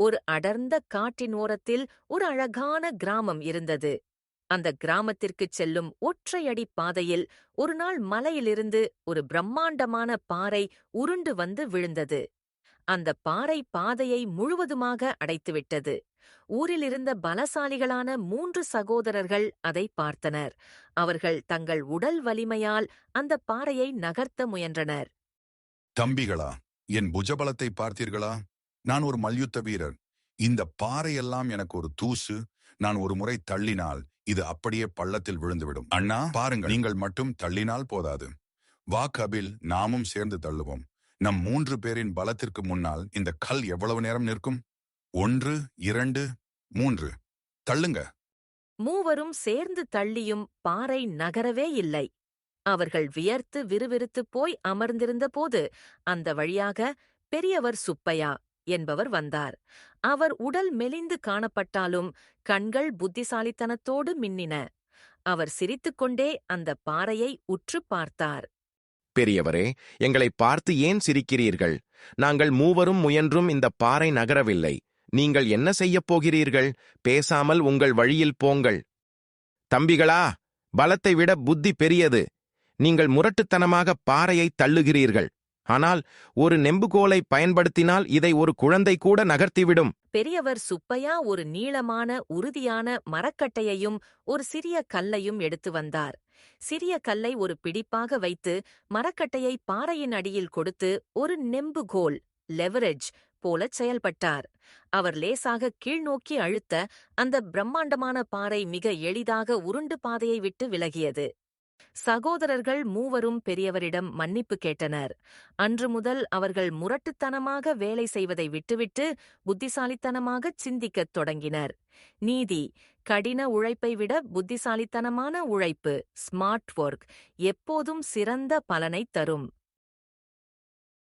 ஒரு அடர்ந்த காட்டின் ஓரத்தில் ஒரு அழகான கிராமம் இருந்தது. அந்த கிராமத்திற்குச் செல்லும் ஒற்றையடி பாதையில் ஒரு நாள் மலையிலிருந்து ஒரு பிரம்மாண்டமான பாறை உருண்டு வந்து விழுந்தது. அந்த பாறை பாதையை முழுவதுமாக அடைத்துவிட்டது. ஊரிலிருந்த பலசாலிகளான மூன்று சகோதரர்கள் அதை பார்த்தனர். அவர்கள் தங்கள் உடல் வலிமையால் அந்த பாறையை நகர்த்த முயன்றனர். தம்பிகளா என் புஜபலத்தை பார்த்தீர்களா? நான் ஒரு மல்யுத்த வீரர். இந்த பாறையெல்லாம் எனக்கு ஒரு தூசு. நான் ஒரு முறை தள்ளினால் இது அப்படியே பள்ளத்தில் விழுந்துவிடும். அண்ணா பாருங்கள். நீங்கள் மட்டும் தள்ளினால் போதாது. வா கபில். நாமும் சேர்ந்து தள்ளுவோம். நம் மூன்று பேரின் பலத்திற்கு முன்னால் இந்த கல் எவ்வளவு நேரம் நிற்கும்? ஒன்று இரண்டு மூன்று. தள்ளுங்க. மூவரும் சேர்ந்து தள்ளியும் பாறை நகரவே இல்லை. அவர்கள் வியர்த்து விறுவிறுத்துப் போய் அமர்ந்திருந்தபோது அந்த வழியாக பெரியவர் சுப்பையா என்பவர் வந்தார். அவர் உடல் மெலிந்து காணப்பட்டாலும் கண்கள் புத்திசாலித்தனத்தோடு மின்னின. அவர் சிரித்துக்கொண்டே அந்த பாறையை உற்றுப் பார்த்தார். பெரியவரே எங்களை பார்த்து ஏன் சிரிக்கிறீர்கள்? நாங்கள் மூவரும் முயன்றும் இந்த பாறை நகரவில்லை. நீங்கள் என்ன செய்யப் போகிறீர்கள்? பேசாமல் உங்கள் வழியில் போங்கள். தம்பிகளா பலத்தை விட புத்தி பெரியது. நீங்கள் முரட்டுத்தனமாக பாறையை தள்ளுகிறீர்கள். ஆனால் ஒரு நெம்புகோலை பயன்படுத்தினால் இதை ஒரு குழந்தை கூட நகர்த்திவிடும். பெரியவர் சுப்பையா ஒரு நீளமான உறுதியான மரக்கட்டையையும் ஒரு சிறிய கல்லையும் எடுத்து வந்தார். சிறிய கல்லை ஒரு பிடிப்பாக வைத்து மரக்கட்டையை பாறையின் அடியில் கொடுத்து ஒரு நெம்புகோல் லெவரேஜ் போல செயல்பட்டார். அவர் லேசாக கீழ்நோக்கி அழுத்த அந்த பிரம்மாண்டமான பாறை மிக எளிதாக உருண்டு பாதையை விட்டு விலகியது. சகோதரர்கள் மூவரும் பெரியவரிடம் மன்னிப்பு கேட்டனர். அன்று முதல் அவர்கள் முரட்டுத்தனமாக வேலை செய்வதை விட்டுவிட்டு புத்திசாலித்தனமாகச் சிந்திக்கத் தொடங்கினர். நீதி கடின உழைப்பை விட புத்திசாலித்தனமான உழைப்பு ஸ்மார்ட் ஒர்க் எப்போதும் சிறந்த பலனைத் தரும்.